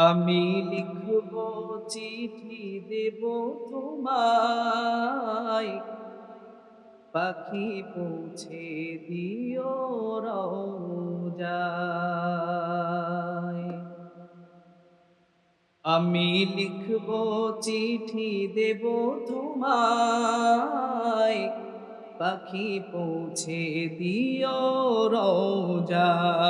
আমি লিখব চিঠি দেব তোমায়। পাখি পৌঁছে দিও আমি লিখব চিঠি দেব তোমায়। পাখি পৌঁছে দিও রোজায়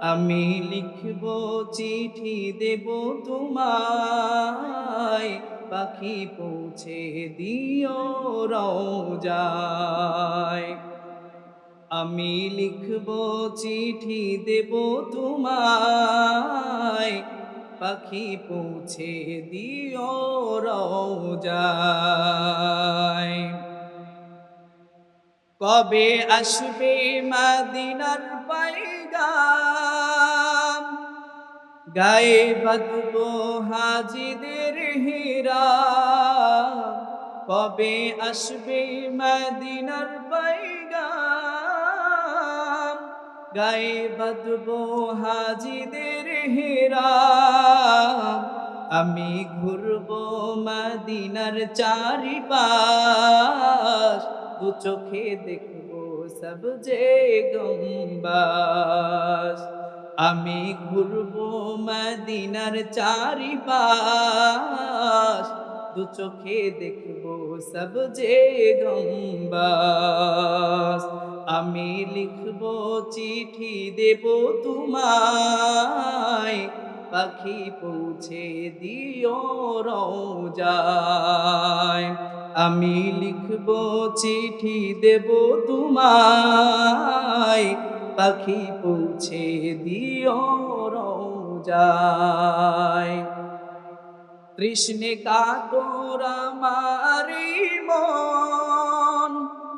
আমি লিখব চিঠি দেব তোমায়। পাখি পৌঁছে দিও রোজায় আমি লিখব চিঠি দেব তোমায়। পাখি পৌঁছে দিও রোজায় কবে আসবে মাদিনার পাইগাম গায়ে বাঁধব হাজিদের হীরা। কবে আসবে মদিনার পাইগাম গায়ে বাঁধব হাজিদের হীরা। আমি ঘুরব মদিনার চারিপাশ। দু চোখে দেখব সব যে গম্বাস। আমি ঘুরব মদিনার চারিপাশ। দু চোখে দেখব সব যে গম্বাস আমি লিখব চিঠি দেব তোমায়। পাখি পৌঁছে দিও রোজায় আমি লিখব চিঠি দেব তোমায়। পাখি পৌঁছে দিও রোজায়। কৃষ্ণে কাতর মারি মন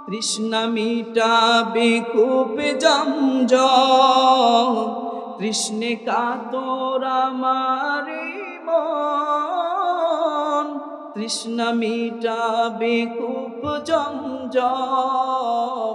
কৃষ্ণ মিটাবে কূপ জমজ কৃষ্ণে কাতর মারি মন কৃষ্ণ মিটাবে কূপ জমজম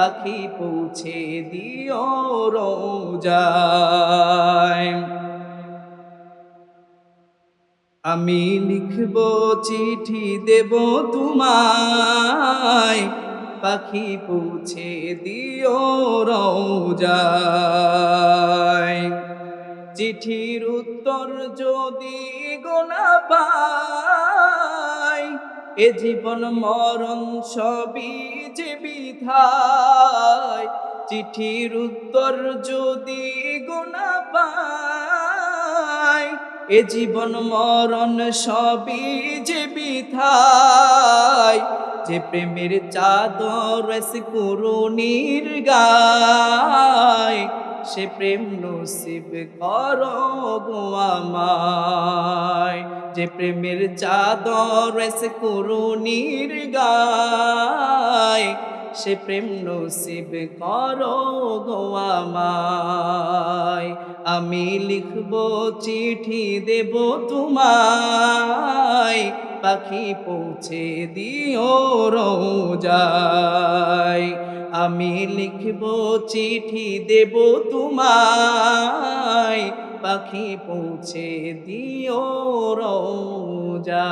পাখি পৌঁছে দিও রোজায়। আমি লিখব চিঠি দেব তোমায়, পাখি পৌঁছে দিও রোজায়। চিঠির উত্তর যদি গোনা পাই এ জীবন মরণ সবই যে বিধায়। চিঠির উত্তর যদি গোনা পাই এ জীবন মরণ সবই যে বিধায়। যে প্রেমের চাদর করুণীর গায়, সে প্রেম নসিব কর গো আমায়। যে প্রেমের চাদর সে করুণীর গায়, সে প্রেম নসিব কর গো আমায়। আমি লিখব চিঠি দেব তোমায়, পাখি পৌঁছে দিও রোজায়। আমি লিখব চিঠি দেব তোমায় পাখি পৌঁছে দিও রোজায়